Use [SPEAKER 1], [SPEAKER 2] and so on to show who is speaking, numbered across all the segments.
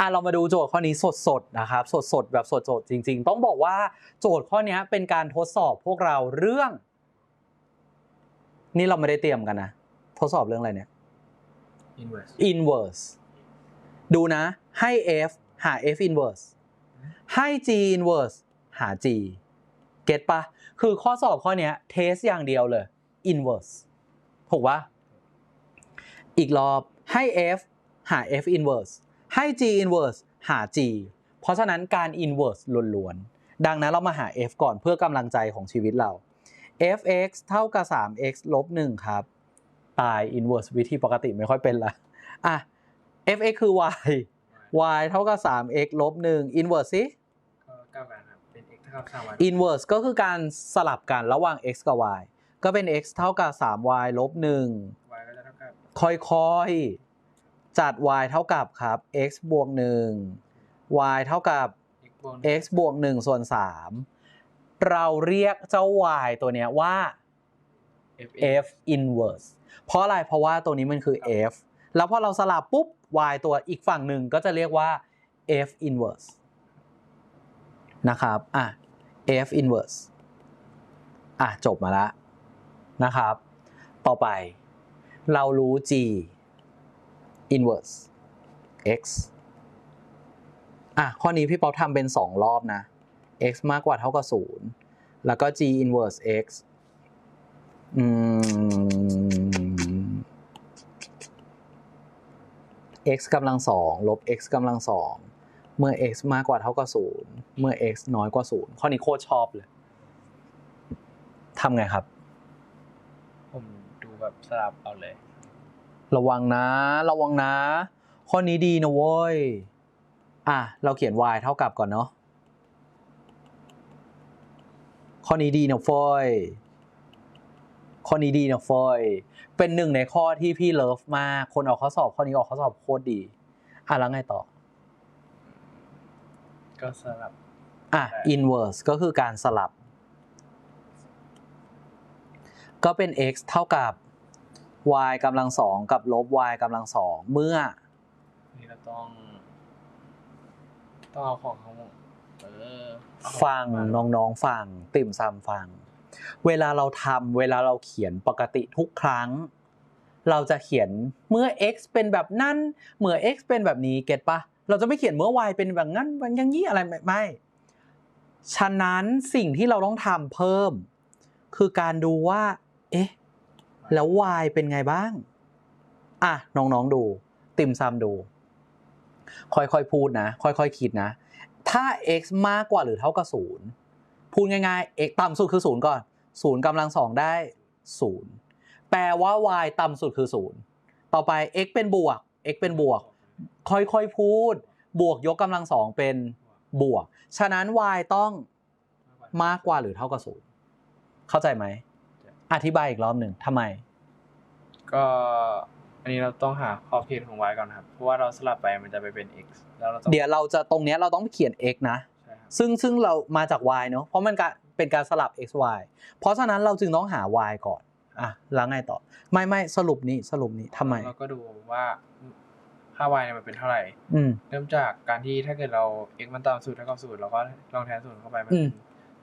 [SPEAKER 1] อะเรามาดูโจทย์ข้อนี้สดๆนะครับสดๆแบบสดๆจริง ๆ ต้องบอกว่าโจทย์ข้อนี้เป็นการทดสอบพวกเราเรื่อง นี่เราไม่ได้เตรียมกันนะ ทดสอบเรื่องอะไรเนี่ย
[SPEAKER 2] inverse
[SPEAKER 1] inverse ดูนะให้ f หา f inverse ให้ g inverse หา g เก็ตปะคือข้อสอบข้อเนี้ยเทสอย่างเดียวเลย inverse ถูกปะอีกรอบให้ f หา f inverse ให้ g inverse หา g เพราะฉะนั้นการ inverse ล้วนๆ ดังนั้นเรามาหา f ก่อนเพื่อกำลังใจของชีวิตเรา fx เท่ากับ 3x ลบ 1 ครับ ตาย inverse วิธีปกติไม่ค่อยเป็นละอะ fx คือ y y เท่ากับ 3x ลบ 1 inverse สิ
[SPEAKER 2] ก็ก้าวกันครับเป็น x เท่ากับ 3 y
[SPEAKER 1] inverse ก็คือการสลับกันระหว่าง x กับ y ก็เป็น x เท่ากับ 3y ลบ 1
[SPEAKER 2] y ก็จะเท่ากับ
[SPEAKER 1] ค่อยๆ จัด y เท่ากับครับ x บวก1 y เท่ากับ
[SPEAKER 2] x บวก
[SPEAKER 1] x บวก1ส่วน 3 เราเรียกเจ้า y ตัวเนี้ยว่า
[SPEAKER 2] f
[SPEAKER 1] f inverse เพราะอะไรเพราะว่าตัวนี้มันคือ f แล้วพอเราสลับปุ๊บ y ตัวอีกฝั่งหนึ่งก็จะเรียกว่า f inverse นะครับ อะ f inverse อะ จบมาแล้วนะครับ ต่อไปเรารู้ g inverse x อะ ข้อนี้พี่ป๊อปทำเป็น 2 รอบนะ x มากกว่าเท่ากับ 0 แล้วก็ g inverse x อืม x กำลังสองลบ x กำลังสองเมื่อ x มากกว่าเท่ากับศูนย์เมื่อ x น้อยกว่าศูนย์ข้อนี้โคตรชอบเลยทำไงครับ
[SPEAKER 2] ผมดูแบบสลับเอาเลย
[SPEAKER 1] ระวังนะ ระวังนะ ข้อนี้ดีนะเว้ย อะ เราเขียน y เท่ากับก่อนเนาะ ข้อนี้ดีนะเฟยข้อนี้ดีนะเฟยเป็นหนึ่งในข้อที่พี่เลิฟมาก คนออกข้อสอบข้อนี้ออกข้อสอบโคตรดี อะแล้วไงต่อ
[SPEAKER 2] ก็สลับ
[SPEAKER 1] อะ
[SPEAKER 2] ใช่
[SPEAKER 1] inverse ก็คือการสลับ ก็เป็น x เท่ากับ y กำลังสองกับลบ y กำลังสองเมื่อ
[SPEAKER 2] นี่เราต้อง ต้องเอาของเขาหมดเออเอาของ
[SPEAKER 1] ฟัง
[SPEAKER 2] มา
[SPEAKER 1] น้องๆฟัง ติ่มซำฟัง เวลาเราทำเวลาเราเขียนปกติทุกครั้ง เราจะเขียนเมื่อ x เป็นแบบนั้นเมื่อ x เป็นแบบนี้เก็ตปะเราจะไม่เขียนเมื่อ y เป็นแบบนั้นแบบอย่างนี้อะไรไม่ไม่ ฉะนั้นสิ่งที่เราต้องทำเพิ่ม คือการดูว่า เอ๊ะ แล้ว y เป็นไงบ้าง อะ น้องๆดู ติมซำดู ค่อยๆพูดนะ ค่อยๆคิดนะ ถ้า x มากกว่าหรือเท่ากับศูนย์พูดง่ายๆ x ต่ำสุดคือศูนย์ก่อนศูนย์กำลังสองได้ศูนย์แปลว่า y ต่ำสุดคือศูนย์ต่อไป x เป็นบวก x เป็นบวก ค่อยๆพูด บวกยกกำลังสองเป็นบวก ฉะนั้น y ต้องมากกว่าหรือเท่ากับศูนย์เข้าใจไหม อธิบายอีกรอบหนึ่งทำไม
[SPEAKER 2] ก็อันนี้เราต้องหาขอบเขตของ y ก่อนนะครับ เพราะว่าเราสลับไปมันจะไปเป็น x แล้วเราต้อง
[SPEAKER 1] เดี๋ยวเราจะตรงเนี้ยเราต้องเขียน x นะ
[SPEAKER 2] ใช่ครับ
[SPEAKER 1] ซึ่งซึ่งเรามาจาก y เนอะเพราะมันกะเป็นการสลับ x y เพราะฉะนั้นเราจึงต้องหา y ก่อนอะแล้วไงต่อ ไม่ไม่สรุปนี้สรุปนี้ทำไม
[SPEAKER 2] เราก็ดูว่าค่า y เนี่ยมันเป็นเท่าไหร่
[SPEAKER 1] อืม
[SPEAKER 2] เริ่มจากการที่ถ้าเกิดเรา x มันต่ำสุดเท่ากับศูนย์เราก็ลองแทนศูนย์เข้าไปมัน
[SPEAKER 1] อืม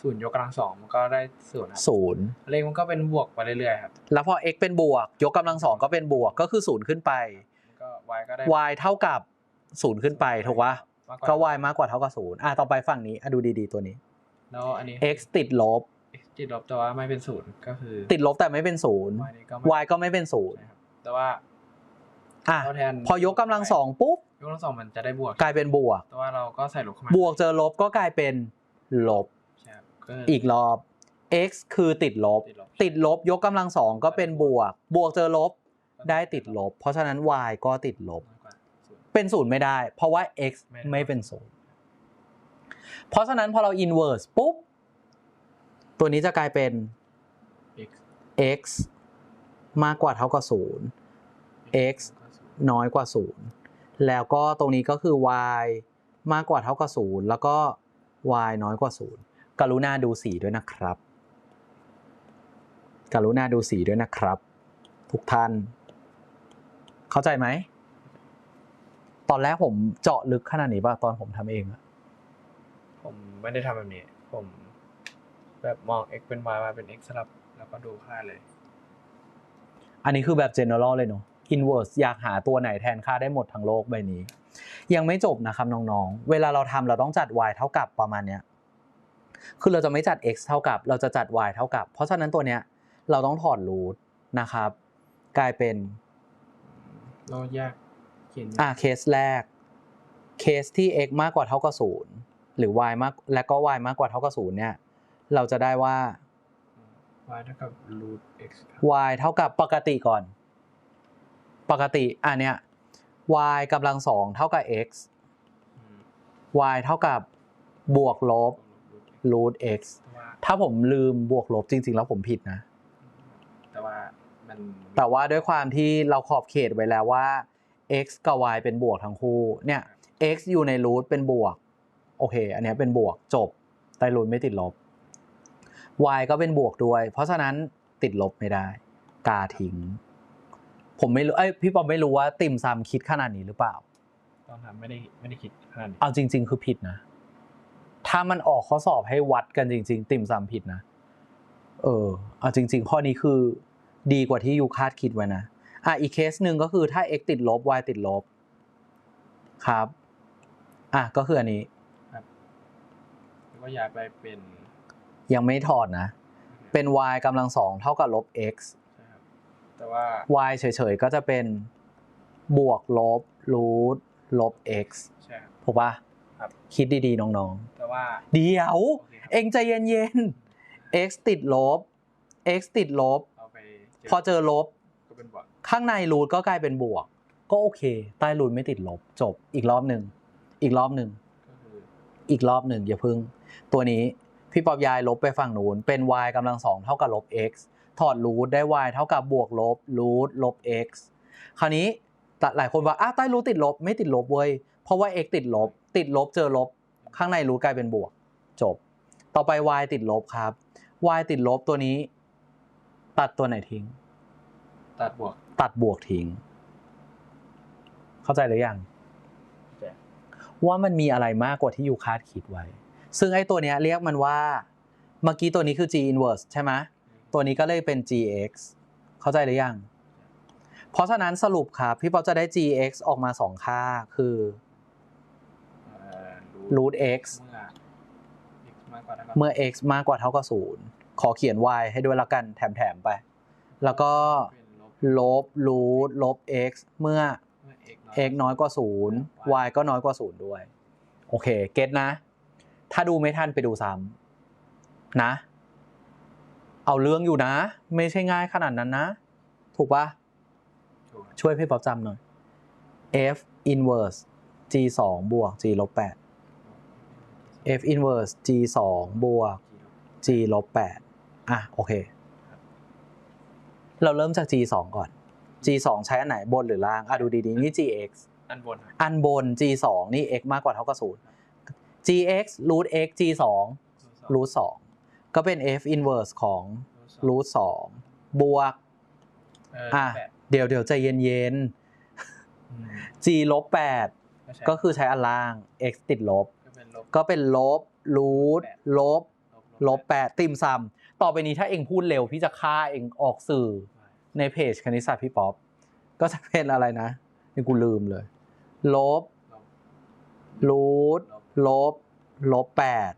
[SPEAKER 2] ศูนย์ยกกำลังสองมันก็ได้ศูนย์ครับ
[SPEAKER 1] ศูนย์
[SPEAKER 2] เลขมันก็เป็นบวกไปเรื่อยๆครับ
[SPEAKER 1] แล้วพอ x เป็นบวก ยกกำลังสองก็เป็นบวกก็คือศูนย์ขึ้นไป
[SPEAKER 2] มันก็ y ก็ได้
[SPEAKER 1] y เท่ากับศูนย์ขึ้นไปถูกปะ
[SPEAKER 2] มาก
[SPEAKER 1] ก็
[SPEAKER 2] ว่า
[SPEAKER 1] y มากกว่าเท่ากับศูนย์อะต่อไปฝั่งนี้อะดูดีๆตัวนี้
[SPEAKER 2] แล้วอันนี้
[SPEAKER 1] x ติดลบ
[SPEAKER 2] x ติดลบแต่ว่าไม่เป็นศูนย์ก็คือ
[SPEAKER 1] ติดลบแต่ไม่เป็นศูนย์
[SPEAKER 2] y นี่ก็ไม่
[SPEAKER 1] y ก็ไม่เป็นศูนย์
[SPEAKER 2] ใช่ครับแต่ว่า
[SPEAKER 1] อะ
[SPEAKER 2] เราแทน
[SPEAKER 1] พอยกกำลังสองปุ๊บ
[SPEAKER 2] ยกกำลังสองมันจะได้บวก
[SPEAKER 1] กลายเป็นบวก
[SPEAKER 2] แต่ว่าเราก็ใส่ลบเข้ามา
[SPEAKER 1] บวกเจอลบก็กลายเป็นลบ
[SPEAKER 2] ใช่ครับก็
[SPEAKER 1] อีกรอบ x คือติดลบ
[SPEAKER 2] ติดลบ
[SPEAKER 1] ติดลบยกกำลังสองก็เป็นบวก บวกเจอลบได้ติดลบ เพราะฉะนั้น y ก็ติดลบ
[SPEAKER 2] มากกว่าศูนย์
[SPEAKER 1] เป็นศูนย์ไม่ได้ เพราะว่า x
[SPEAKER 2] ไม่ได้
[SPEAKER 1] ไม่เป็นศูนย์เพราะฉะนั้นพอเรา inverse ปุ๊บ ตัวนี้จะกลายเป็น
[SPEAKER 2] x
[SPEAKER 1] x มากกว่าเท่ากับศูนย์ x น้อยกว่าศูนย์แล้วก็ตรงนี้ก็คือ y มากกว่าเท่ากับศูนย์แล้วก็ y น้อยกว่าศูนย์ กรุณาดูสีด้วยนะครับ กรุณาดูสีด้วยนะครับ ทุกท่าน เข้าใจไหม ตอนแรกผมเจาะลึกขนาดนี้ป่ะตอนผมทำเองอะ
[SPEAKER 2] ผมไม่ได้ทำแบบนี้ ผม แบบมอง x เป็น y มาเป็น x สลับ แล้วก็ดูค่าเลย
[SPEAKER 1] อันนี้คือแบบ general เลยเนาะ inverse อยากหาตัวไหนแทนค่าได้หมดทั้งโลกใบนี้ ยังไม่จบนะครับน้องๆ เวลาเราทำเราต้องจัด y เท่ากับประมาณเนี้ย คือเราจะไม่จัด x เท่ากับ เราจะจัด y เท่ากับ เพราะฉะนั้นตัวเนี้ยเราต้องถอดรูทนะครับ กลายเป็น
[SPEAKER 2] เราแยกเขียน
[SPEAKER 1] อ่าเคสแรก เคสที่ x มากกว่าเท่ากับศูนย์หรือ y มากและก็ y มากกว่าเท่ากับศูนย์เนี่ย เราจะได้ว่า
[SPEAKER 2] y เท่ากับ root x ครับ
[SPEAKER 1] y เท่ากับปกติก่อน ปกติอันเนี้ย y กำลังสองเท่ากับ x
[SPEAKER 2] อืม
[SPEAKER 1] y เท่ากับบวกลบ
[SPEAKER 2] root x
[SPEAKER 1] root x
[SPEAKER 2] แต่ว่า
[SPEAKER 1] ถ้าผมลืมบวกลบจริง ๆ แล้วผมผิดนะ
[SPEAKER 2] แต่ว่ามัน
[SPEAKER 1] แต่ว่าด้วยความที่เราขอบเขตไว้แล้วว่า x กับ y เป็นบวกทั้งคู่ เนี่ย x อยู่ในรูทเป็นบวก โอเค อันเนี้ยเป็นบวกจบใต้รูทไม่ติดลบ y ก็เป็นบวกด้วย เพราะฉะนั้นติดลบไม่ได้ กาทิ้ง ผมไม่รู้ เอ้ย พี่ปอมไม่รู้ว่าติ่มซำคิดขนาดนี้หรือเปล่า
[SPEAKER 2] ต้องทำไม่ได้ไม่ได้คิดขนาดนี้
[SPEAKER 1] เอาจริง ๆ คือผิดนะ ถ้ามันออกข้อสอบให้วัดกันจริง ๆ ติ่มซำผิดนะ เออเอาจริง ๆ ข้อนี้คือดีกว่าที่ยูคาดคิดไว้นะ อะอีกเคสหนึ่งก็คือถ้า x ติดลบ y ติดลบ ครับ อะก็คืออันนี้
[SPEAKER 2] แล้วก็ย้ายไปเป็น
[SPEAKER 1] ยังไม่ถอดนะ เป็น y กำลังสองเท่ากับลบ x
[SPEAKER 2] ใช่ครับแต่ว่า
[SPEAKER 1] y เฉยๆ ก็จะเป็นบวกลบรูทลบ x
[SPEAKER 2] ใช่ครับ
[SPEAKER 1] ถูกปะ
[SPEAKER 2] ครับ
[SPEAKER 1] คิดดีๆ น้อง
[SPEAKER 2] แต่ว่า
[SPEAKER 1] ๆเดี๋ยว
[SPEAKER 2] โอเคครับ
[SPEAKER 1] เองใจเย็นๆ x ติดลบ x ติดลบ
[SPEAKER 2] เอาไปเจ
[SPEAKER 1] พอเจอลบ
[SPEAKER 2] ก็เป็นบวก
[SPEAKER 1] ข้างในรูทก็กลายเป็นบวก ก็โอเค ใต้รูทไม่ติดลบ จบ อีกรอบหนึ่ง อีกรอบหนึ่ง
[SPEAKER 2] ก็คือ
[SPEAKER 1] อีกรอบหนึ่งอย่าพึ่ง ตัวนี้พี่ปอบยายลบไปฝั่งนู้น เป็น y กำลังสองเท่ากับลบ x ถอดรูทได้ y เท่ากับบวกลบรูทลบ x คราวนี้แต่หลายคนว่าอ้าวใต้รูทติดลบไม่ติดลบเว้ย เพราะว่า x ติดลบ ติดลบเจอลบ ข้างในรูทกลายเป็นบวก จบ ต่อไป y ติดลบครับ y ติดลบตัวนี้ ตัดตัวไหนทิ้ง
[SPEAKER 2] ตัดบวก
[SPEAKER 1] ตัดบวกทิ้ง เข้าใจหรือยัง
[SPEAKER 2] แจก
[SPEAKER 1] ว่ามันมีอะไรมากกว่าที่ยูคาดคิดไว้ ซึ่งไอ้ตัวเนี้ยเรียกมันว่าเมื่อกี้ตัวนี้คือ g inverse ใช่ไหมตัวนี้ก็เลยเป็น gx เข้าใจหรือยัง เพราะฉะนั้นสรุปครับพี่ป๊อปจะได้ gx ออกมาสองค่าคือ
[SPEAKER 2] เอ่ อ
[SPEAKER 1] root x
[SPEAKER 2] เมื่อ x มากกว่าเท่ากับ
[SPEAKER 1] เมื่อ x มากกว่าเท่ากับศูนย์ขอเขียน y ให้ด้วยละกันแถมๆไป แล้วก็
[SPEAKER 2] เป็นลบ
[SPEAKER 1] ลบ root ลบ x เมื่อ
[SPEAKER 2] เมื่อ x
[SPEAKER 1] x น้อยกว่าศูนย์ y ก็น้อยกว่าศูนย์ด้วย โอเค เก็ตนะ ถ้าดูไม่ทันไปดูซ้ำนะ เอาเรื่องอยู่นะ ไม่ใช่ง่ายขนาดนั้นนะ ถูกปะ
[SPEAKER 2] ถูกครับ
[SPEAKER 1] ช่วยพี่ป๊อปจำหน่อย f inverse g 2บวก g ลบ8 f inverse g 2บวก g ลบ8อะโอเค เราเริ่มจาก g 2ก่อน g 2ใช้อันไหนบนหรือล่างอะดูดีๆ นี่ gx
[SPEAKER 2] อันบนครับ
[SPEAKER 1] อันบน g 2นี่ x มากกว่าเท่ากับศูนย์ gx root x g 2 root 2ก็เป็น f inverse ของ root 2บวก
[SPEAKER 2] เออ
[SPEAKER 1] อะ
[SPEAKER 2] แปด
[SPEAKER 1] เดี๋ยวเดี๋ยวใจเย็น
[SPEAKER 2] อืม
[SPEAKER 1] ๆ g ลบ8
[SPEAKER 2] ไม่ใช่
[SPEAKER 1] ก็คือใช้อันล่าง x ติดลบ
[SPEAKER 2] ก็เป็นลบ
[SPEAKER 1] ก็เป็นลบ root ลบ ลบ8ติมซำต่อไปนี้ถ้าเองพูดเร็วพี่จะฆ่าเองออกสื่อในเพจคณิตศาสตร์พี่ป๊อปก็จะเป็นอะไรนะนี่กูลืมเลย ลบ
[SPEAKER 2] ลบ
[SPEAKER 1] รูทลบ ลบแปด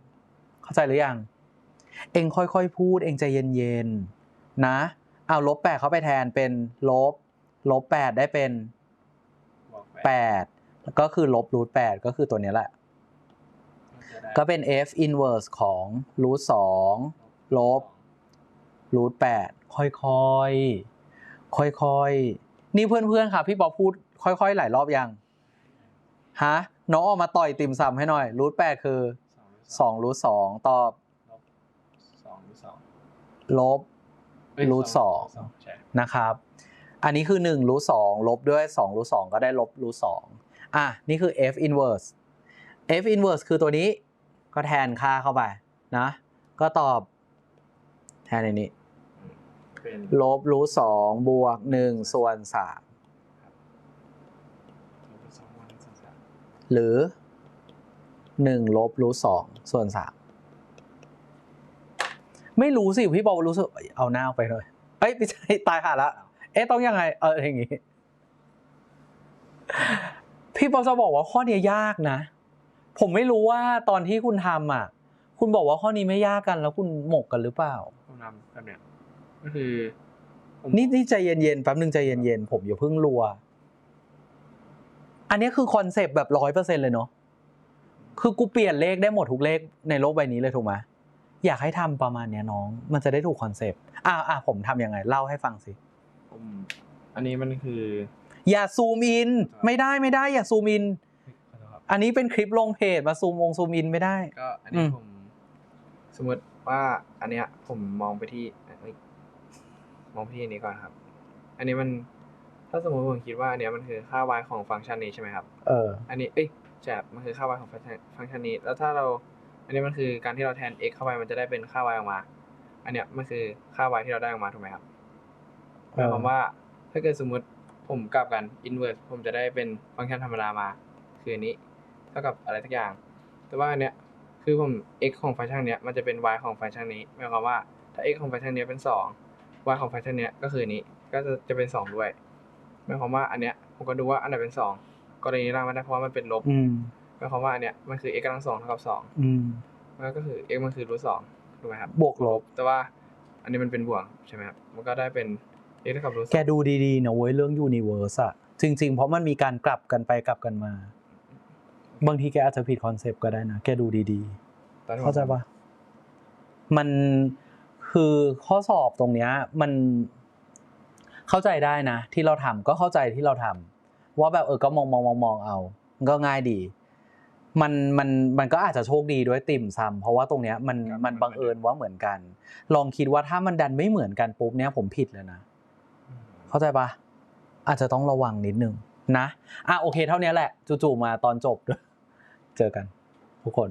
[SPEAKER 1] เข้าใจหรือยัง เองค่อยๆพูด เองใจเย็นๆนะ เอาลบแปดเข้าไปแทนเป็นลบ ลบแปดได้เป็น
[SPEAKER 2] บวก
[SPEAKER 1] แปดก็คือลบรูทแปดก็คือตัวนี้แหละ
[SPEAKER 2] จะได้
[SPEAKER 1] ก็เป็น f inverse ของรูทสองลบรูทแปดค่อยๆ ค่อยๆ นี่เพื่อนๆครับพี่ป๊อปพูดค่อยๆ หลายรอบยัง ฮะ น้องออกมาต่อยติ่มซำให้หน่อยรูทแปดคือสองรูทสองตอบ
[SPEAKER 2] ลบสองหรือสอง
[SPEAKER 1] ลบ
[SPEAKER 2] เอ้ย
[SPEAKER 1] รูทสอง
[SPEAKER 2] ใช่
[SPEAKER 1] นะครับ อันนี้คือ1รูทสองลบด้วย2รูทสองก็ได้ลบรูทสองอะ นี่คือ f inverse f inverse คือตัวนี้ ก็แทนค่าเข้าไปนะ ก็ตอบ แทนในนี้
[SPEAKER 2] เป็น
[SPEAKER 1] ลบรูทสองบวกหนึ่งส่วนสาม
[SPEAKER 2] ลบสองวันสองสาม
[SPEAKER 1] หรือหนึ่งลบรูทสองส่วนสามไม่รู้สิพี่บอกว่ารู้สึกเอาหน้าออกไปเลยเอ้ยไม่ใช่ตายห่าละ เอ๊ะต้องยังไง เอออย่างงี้ พี่ปอจะบอกว่าข้อนี้ยากนะ ผมไม่รู้ว่าตอนที่คุณทำอะ คุณบอกว่าข้อนี้ไม่ยากกันแล้วคุณหมกกันหรือเปล่า
[SPEAKER 2] ผมทำแบบเนี้ยก็คือผม
[SPEAKER 1] นี่นี่ใจเย็นๆแป๊บนึงใจเย็นๆผมอย่าเพิ่งรัว อันนี้คือคอนเซปต์แบบร้อยเปอร์เซ็นเลยเนาะคือกูเปลี่ยนเลขได้หมดทุกเลขในโลกใบนี้เลยถูกไหมอยากให้ทำประมาณเนี้ยน้อง มันจะได้ถูกคอนเซปต์อ่าอ่าผมทำยังไง เล่าให้ฟังสิ
[SPEAKER 2] ผมอันนี้มันคือ
[SPEAKER 1] อย่าซูมอิน ไม่ได้ไม่ได้ อย่าซูมอิน
[SPEAKER 2] ข อโทษครับ
[SPEAKER 1] อันนี้เป็นคลิปลงเพจมาซูมวงซูมอินไม่ได้
[SPEAKER 2] ก็อันนี้
[SPEAKER 1] อืม
[SPEAKER 2] ผม สมมติว่า อันเนี้ย ผมมองไปที่เอ้ยมองไปที่อันนี้ก่อนครับ อันนี้มัน ถ้าสมมติผมคิดว่าอันเนี้ยมันคือค่า y ของฟังก์ชันนี้ใช่ไหมครับ
[SPEAKER 1] เออ
[SPEAKER 2] อันนี้เอ้ยใช่ครับมันคือค่า y ของฟังก์ชันฟังก์ชันนี้ แล้วถ้าเรา อันนี้มันคือการที่เราแทน x เข้าไปมันจะได้เป็นค่า y ออกมา อันเนี้ยมันคือค่า y ที่เราได้ออกมาถูกไหมครับหมายความว่า ถ้าเกิดสมมุติผมกลับกัน inverse ผมจะได้เป็นฟังก์ชันธรรมดามา คืออันนี้เท่ากับอะไรสักอย่าง แต่ว่าอันเนี้ยคือผม x ของฟังก์ชันเนี้ยมันจะเป็น y ของฟังก์ชันนี้หมายความว่าถ้า x ของฟังก์ชันเนี้ยเป็นสอง y ของฟังก์ชันเนี้ยก็คืออันนี้ก็จะจะเป็นสองด้วยหมายความว่าอันเนี้ยผมก็ดูว่าอันไหนเป็นสองกรณีนี้ล่างไม่ได้เพราะว่ามันเป็นลบ
[SPEAKER 1] อืม
[SPEAKER 2] หมายความว่าอันเนี้ยมันคือ x กำลังสองเท่ากับสอง
[SPEAKER 1] อืม
[SPEAKER 2] มันก็คือ x มันคือรูทสองถูกไหมครับ
[SPEAKER 1] บวกลบ
[SPEAKER 2] แต่ว่าอันนี้มันเป็นบวกใช่ไหมครับมันก็ได้เป็น x เท่ากับรูทส
[SPEAKER 1] แก
[SPEAKER 2] อง
[SPEAKER 1] ดูดีๆนะเว้ยเรื่องยูนิเวอร์สอะจริง ๆ เพราะมันมีการกลับกันไปกลับกันมา บางทีแกอาจจะผิดคอนเซปต์ก็ได้นะแกดูดี
[SPEAKER 2] ตอน
[SPEAKER 1] ๆ
[SPEAKER 2] ที่ผม
[SPEAKER 1] เข้าใจปะมันคือข้อสอบตรงเนี้ยมันเข้าใจได้นะ ที่เราทำก็เข้าใจที่เราทำว่าแบบเออก็มองมองมองมองเอามันก็ง่ายดี มันมันมันก็อาจจะโชคดีด้วยติ่มซำเพราะว่าตรงเนี้ยมันมันบังเอิญว่าเหมือนกัน ลองคิดว่าถ้ามันดันไม่เหมือนกันปุ๊บเนี้ยผมผิดเลยนะ เข้าใจปะอาจจะต้องระวังนิดนึง นะอะโอเคเท่านี้แหละจู่ๆมาตอนจบ เจอกันทุกคน